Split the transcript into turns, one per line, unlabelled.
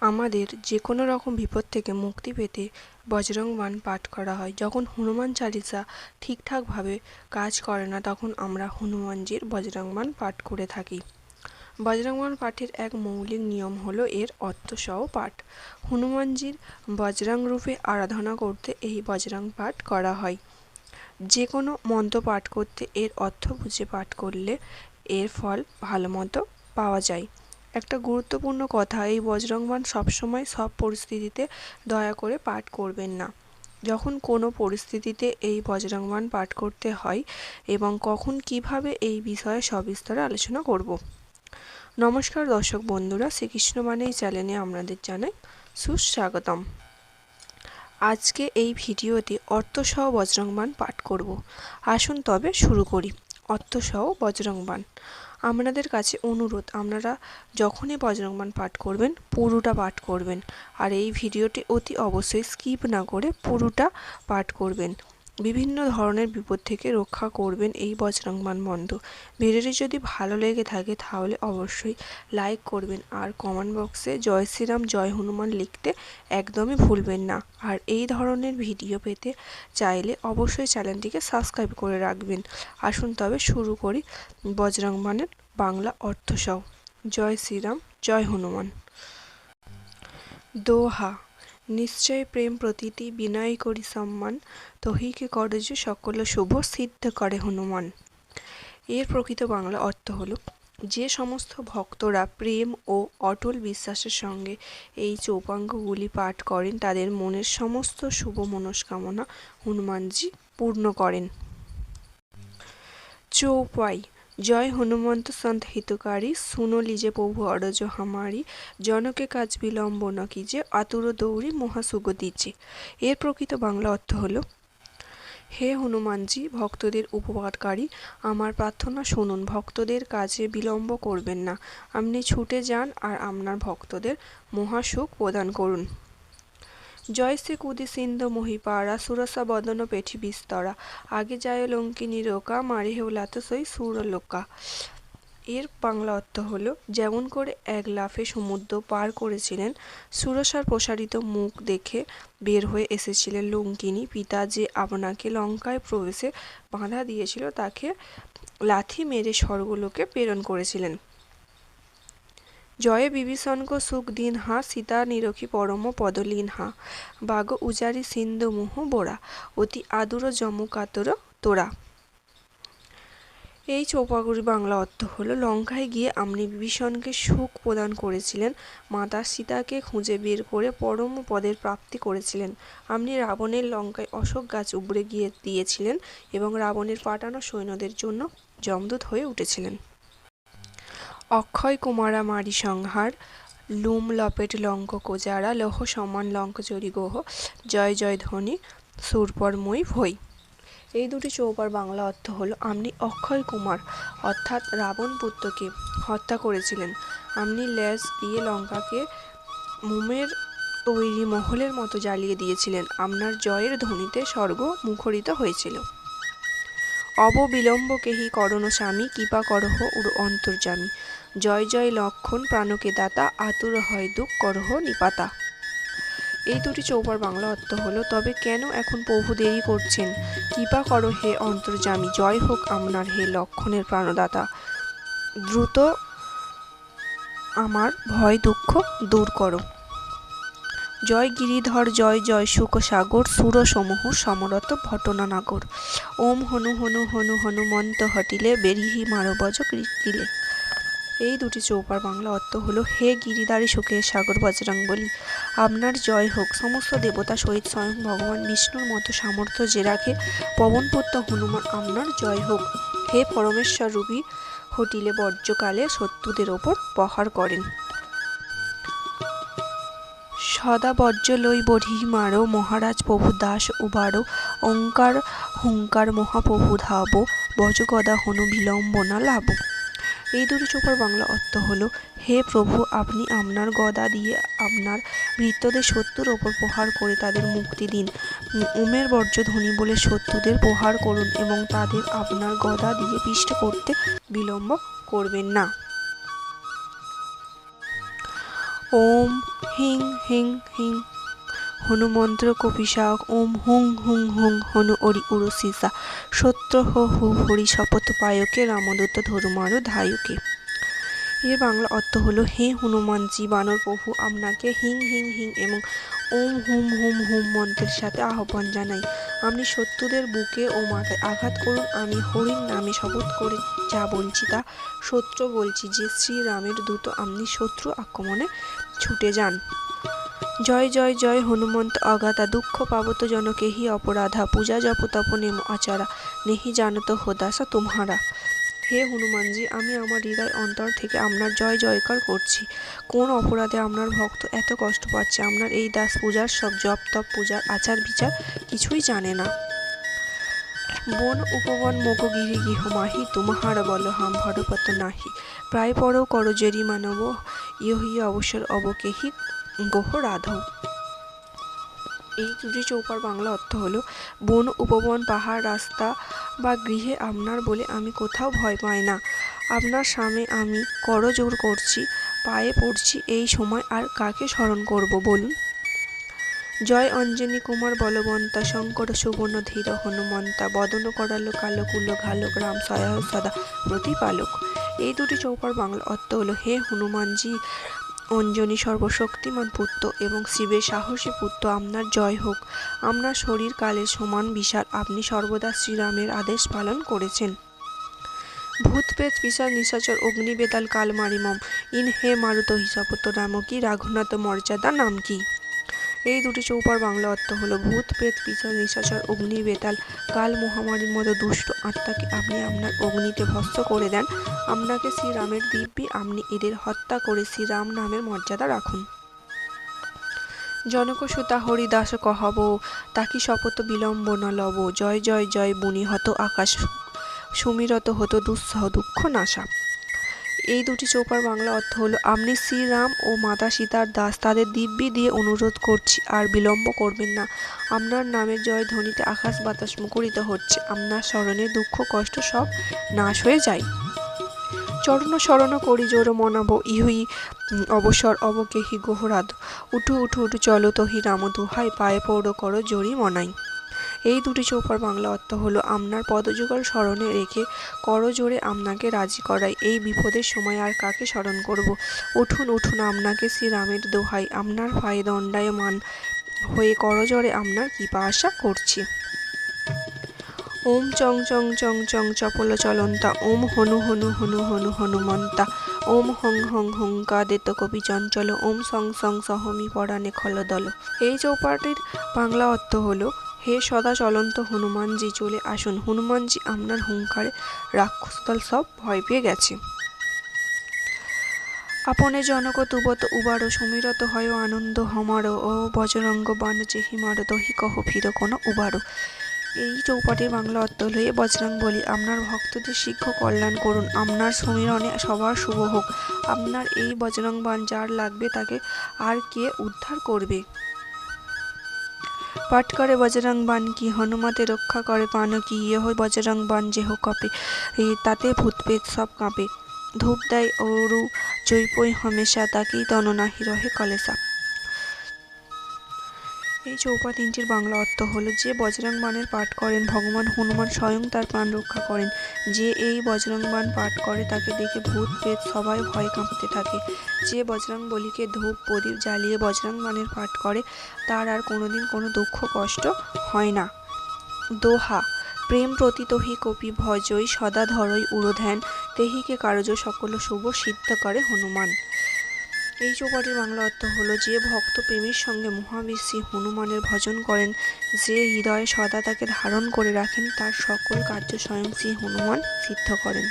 আমাদের যে কোনো রকম বিপদ থেকে মুক্তি পেতে বজরং বাণ পাঠ করা হয়। যখন হনুমান চালিসা ঠিকঠাকভাবে কাজ করে না, তখন আমরা হনুমানজির বজরং বাণ পাঠ করে থাকি। বজরং বাণ পাঠের এক মৌলিক নিয়ম হলো এর অর্থসহ পাঠ। হনুমানজির বজরং রূপে আরাধনা করতে এই বজরং পাঠ করা হয়। যে কোনো মন্ত্র পাঠ করতে এর অর্থ বুঝে পাঠ করলে এর ফল ভালো মতো পাওয়া যায়। একটা গুরুত্বপূর্ণ কথা, এই বজরং বাণ সবসময় সব পরিস্থিতিতে দয়া করে পাঠ করবেন না। যখন কোনো পরিস্থিতিতে এই বজরং বাণ পাঠ করতে হয় এবং কখন কীভাবে এই বিষয়ে সবিস্তারে আলোচনা করব। নমস্কার দর্শক বন্ধুরা, শ্রীকৃষ্ণ মানে এই চ্যানেলে আপনাদের জানাই সুস্বাগতম। আজকে এই ভিডিওতে অর্থসহ বজরং বাণ পাঠ করব। আসুন তবে শুরু করি। অর্থসহ বজরং বাণ আপনাদের কাছে অনুরোধ, আপনারা যখনই বজরংবাণ পাঠ করবেন, পুরোটা পাঠ করবেন। আর এই ভিডিওটি অতি অবশ্যই স্কিপ না করে পুরোটা পাঠ করবেন। বিভিন্ন ধরনের বিপদ থেকে রক্ষা করবেন এই বজরংবাণ মন্ত্র ভিডিওটি যদি ভালো লেগে থাকে তাহলে অবশ্যই লাইক করবেন আর কমেন্ট বক্সে জয় শ্রীরাম, জয় হনুমান লিখতে একদমই ভুলবেন না। আর এই ধরনের ভিডিও পেতে চাইলে অবশ্যই চ্যানেলটিকে সাবস্ক্রাইব করে রাখবেন। আসুন তবে শুরু করি বজরংবাণের বাংলা অর্থসহ জয় শ্রীরাম, জয় হনুমান। দোহা। নিশ্চয় প্রেম প্রতীতি বিনয় করি সম্মান, তহিকে করে যে সকল শুভ সিদ্ধ করে হনুমান। এর প্রকৃত বাংলা অর্থ হল, যে সমস্ত ভক্তরা প্রেম ও অটল বিশ্বাসের সঙ্গে এই চৌপাঙ্গগুলি পাঠ করেন, তাদের মনের সমস্ত শুভ মনস্কামনা হনুমানজি পূর্ণ করেন। চৌপাই জয় হনুমন্ত সন্ত হিতকারী, শুনো লিজে প্রভু অরজ হামারি, জনকে কাজ বিলম্ব ন যে আতুর দৌড়ি মহাসুগ দিচ্ছে এর প্রকৃত বাংলা অর্থ হলো, হে হনুমানজি, ভক্তদের উপকারকারী আমার প্রার্থনা শুনুন, ভক্তদের কাজে বিলম্ব করবেন না। আপনি ছুটে যান আর আপনার ভক্তদের মহাসুখ প্রদান করুন। জয় শ্রী কুদি সিন্ধু মহিপাড়া, সুরসা বদন পেঠি বিস্তরা, আগে যায় লঙ্কিনী রোকা, মারি হেউলাত সই সুরলোকা এর বাংলা অর্থ হলো, যেমন করে এক লাফে সমুদ্র পার করেছিলেন, সুরসার প্রসারিত মুখ দেখে বের হয়ে এসেছিলেন লঙ্কিনী পিতা যে আপনাকে লঙ্কায় প্রবেশে বাধা দিয়েছিল, তাকে লাথি মেরে স্বর্গলোকে প্রেরণ করেছিলেন। জয়ে বিভীষণক সুখ দিন হা, সীতা নিরখি পরম পদলীন হা। বাগ উজারি সিন্ধু মুহ বোড়া, অতি আদুর জমু কাতর তোরা। এই চৌপাগুড়ি বাংলা অর্থ হলো, লঙ্কায় গিয়ে আপনি বিভীষণকে সুখ প্রদান করেছিলেন, মাতা সীতাকে খুঁজে বের করে পরম পদের প্রাপ্তি করেছিলেন। আপনি রাবণের লঙ্কায় অশোক গাছ উবড়ে গিয়ে দিয়েছিলেন এবং রাবণের পাঠানো সৈন্যদের জন্য জমদূত হয়ে উঠেছিলেন। অক্ষয় কুমারা মারি সংহার, লুম লপেট লঙ্ক কোজারা, লৌহ সমান লঙ্ক চরি গোহ, জয় জয় ধ্বনি সুরপরময়ী ভই। এই দুটি চৌপার বাংলা অর্থ হলো আপনি অক্ষয় কুমার, অর্থাৎ রাবণ পুত্রকে হত্যা করেছিলেন। আপনি ল্যাস দিয়ে লঙ্কাকে মোমের তৈরি মহলের মতো জ্বালিয়ে দিয়েছিলেন। আপনার জয়ের ধ্বনিতে স্বর্গ মুখরিত হয়েছিল। অববিলম্ব কেহি করণ স্বামী, কৃপা করহ উর অন্তর্জামী জয় জয় লক্ষণ প্রাণকে দাতা, আতুর হয় দুঃখ করহ নিপাতা। এই দুটি চৌপার বাংলা অর্থ হলো, তবে কেন এখন প্রভু দেরি করছেন? কৃপা করো হে অন্তর্জামী জয় হোক আপনার হে লক্ষণের প্রাণদাতা। দ্রুত আমার ভয় দুঃখ দূর করো। জয় গিরিধর, জয় জয় সুখ সাগর সুর সমূহ সমরত ভটনানাগর। ওম হনু হনু হনু হনুমন্ত হটিলে, বেরিহি মারবজ কৃকিলে এই দুটি চৌপার বাংলা অর্থ হলো হে গিরিধারী সুখের সাগর বজরং বলি আপনার জয় হোক। সমস্ত দেবতা সহিত স্বয়ং ভগবান বিষ্ণুর মতো সামর্থ্য যে রাখে পবনপুত্র হনুমান, আপনার জয় হোক। হে পরমেশ্বর রূপী, হটিলে বর্জ্যকালে শত্রুদের ওপর প্রহার করেন। সদা বর্জ্য লই বঢ়ি মারো, মহারাজ প্রভু দাস উবারো, অঙ্কার হুঙ্কার মহাপ্রভু ধাব, বজগদা হনু বিলম্বনা লাভ এই দুটি চোপার বাংলা অর্থ হলো, হে প্রভু, আপনি আপনার গদা দিয়ে আপনার ভৃত্যদের শত্রুর ওপর প্রহার করে তাদের মুক্তি দিন। উমের বর্জ্যধ্বনি বলে শত্রুদের প্রহার করুন এবং তাদের আপনার গদা দিয়ে পিষ্ট করতে বিলম্ব করবেন না। ওম হিং হিং হিং হনুমন্ত্র কপিশাক ওম হুং হুং হুং হনু অরি উরু সিসা। সত্য হো হু হরি শপথ পায়কে, রামদূত ধর্মারু ধায়কে। এর বাংলা অর্থ হলো, হে হনুমানজি বানর প্রভু, আপনাকে হিং হিং হিং এবং ওম হুম হুম হুম মন্ত্রের সাথে আহ্বান জানাই। আপনি শত্রুদের বুকে ও মাথায় আঘাত করুন, আমি হরিণ নামে শপথ করে যা বলছি তা সত্য বলছি। যে শ্রীরামের দূত আপনি শত্রু আক্রমণে ছুটে যান। জয় জয় জয় হনুমন্ত অগাতা দুঃখ পাবত জনকেহি অপরাধা, পূজা জপ তপ নেম আচারা, নেহি জানত হোদাসা তোমারা। হে হনুমানজি, আমি আমার হৃদয় অন্তর থেকে আপনার জয়, জয়কার করছি। কোন অপরাধে আপনার ভক্ত এত কষ্ট পাচ্ছে? আপনার এই দাস পূজার সব জপ, তপ, পূজার আচার, বিচার কিছুই জানে না। বন উপবন মোক গিরি গৃহ মাহি, তুমাহার বল হাম ভরপত নাহি। প্রায় পর কর জেরি মানব ইহি অবসর অবকেহি। গোহ রাধব এই দুটি চৌপার বাংলা অর্থ হলো, বন, উপবন, পাহাড়, রাস্তা বা গৃহে আপনার বলে আমি কোথাও ভয় পাই না। আপনার সামনে আমি করজোর করছি, পায়ে পড়ছি, এই সময় আর কাকে স্মরণ করব বলুন? জয় অঞ্জনী কুমার বলবন্তা, শঙ্কর সুবর্ণ, ধীর হনুমন্তা, বদন করালো কালো কুলো ঘালক রাম সয়াহ সদা প্রতিপালক। এই দুটি চৌপার বাংলা অর্থ হলো, হে হনুমানজি অঞ্জনী সর্বশক্তিমান পুত্র এবং শিবের সাহসী পুত্র আপনার জয় হোক। আপনার শরীর কালের সমান বিশাল। আপনি সর্বদা শ্রীরামের আদেশ পালন করেছেন। ভূত প্রেত পিসার নিশাচর অগ্নি বেতাল কাল মারিমম ইন হে মারুত হিসাবত নাম কি রাঘুনাথ মর্যাদা নাম কি এই দুটি চৌপার বাংলা অর্থ হলো ভূত, প্রেত পিসার নিশাচর, অগ্নি, বেতাল। কাল মহামারীর মতো দুষ্ট আত্মাকে আপনি আপনার অগ্নিতে ভস্ম করে দেন। আপনাকে শ্রীরামের দিব্যি, আপনি এদের হত্যা করে শ্রীরাম নামের মর্যাদা রাখুন। জনক সুতা হরিদাস কহব, তাকি শপথ বিলম্ব ন লব। জয় জয় জয় বুনি হত আকাশ, সুমিরত হতো দুঃসহ দুঃখ নাশা। এই দুটি চৌপার বাংলা অর্থ হলো আপনি শ্রীরাম ও মাতা সীতার দাস, তাদের দিব্যি দিয়ে অনুরোধ করছি, আর বিলম্ব করবেন না। আপনার নামের জয় ধ্বনিতে আকাশ বাতাস মুখরিত হচ্ছে, আপনার স্মরণে দুঃখ, কষ্ট সব নাশ হয়ে যায়। চরণ শরণ করি জোর মনাব, ইহুই অবসর অবকেহি গোহরাদ। উঠু উঠু উঠু, চলো তহি রাম, দুহাই পায়ে পৌর করো জড়ি মনাই এই দুটি চৌপার বাংলা অর্থ হলো আপনার পদযুগল স্মরণে রেখে করজোরে আপনাকে রাজি করাই। এই বিপদের সময় আর কাকে স্মরণ করব? উঠুন উঠুন আপনাকে শ্রীরামের দোহাই। আপনার পায়ে দণ্ডায়মান হয়ে করজোরে আপনার কৃপা আশা করছি। ওম চং চং চং চং চপল চলন্তা, ওম হনু হনু হনু হনু হনুমন্তা ওম হং হং হং কাদেত কবি চঞ্চল, ওম সং সং সহমি পরাণে খলদল। এই চৌপাটির বাংলা অর্থ হলো হে সদা চলন্ত হনুমানজি, চলে আসুন। হনুমানজি আপনার হুঙ্কারে রাক্ষসদল সব ভয় পেয়ে গেছে। আপনে জনক তুবত উবার, সমীরত হয় আনন্দ হমার ও বজরঙ্গ বান চেহিমার দহি কহ ফির কোন উবার। এই চৌপাটির বাংলা হলো এ বজরং বলি আপনার ভক্তদের শীঘ্র কল্যাণ করুন। আপনার সমীরণে সবার শুভ হোক। আপনার এই বজরং বান যার লাগবে তাকে আর কে উদ্ধার করবে? পাঠ করে বজরং বান কি, হনুমাতে রক্ষা করে পান কি হয় বজরং বান যেহ কপে। তাতে ভূতপেত সব কাঁপে। ধূপ দেয় অরু, জৈপই হমেশা তাকেই তননাহি রহে কলেসা। এই চৌপা তিনটির বাংলা অর্থ হলো, যে বজরং বানের পাঠ করেন ভগবান, হনুমান স্বয়ং তার প্রাণ রক্ষা করেন। যে এই বজরং বান পাঠ করে, তাকে দেখে ভূত, প্রেত সবাই ভয় কাঁপতে থাকে। যে বজরং বলিকে ধূপ, প্রদীপ জ্বালিয়ে বজরং বানের পাঠ করে, তার আর কোনোদিন কোনো দুঃখ, কষ্ট হয় না। দোহা, প্রেম প্রতিতহি কপি ভজই, সদা ধরই উড়োধ্যান তেহিকে কারজ সকল শুভ সিদ্ধ করে হনুমান। এই চৌপাটির বাংলা অর্থ হলো যে ভক্ত প্রেমের সঙ্গে মহাবিশ্বী হনুমানের ভজন করেন, যে হৃদয়ে সদা তাকে ধারণ করে রাখেন, তার সকল কার্য স্বয়ং শ্রী হনুমান সিদ্ধ করেন।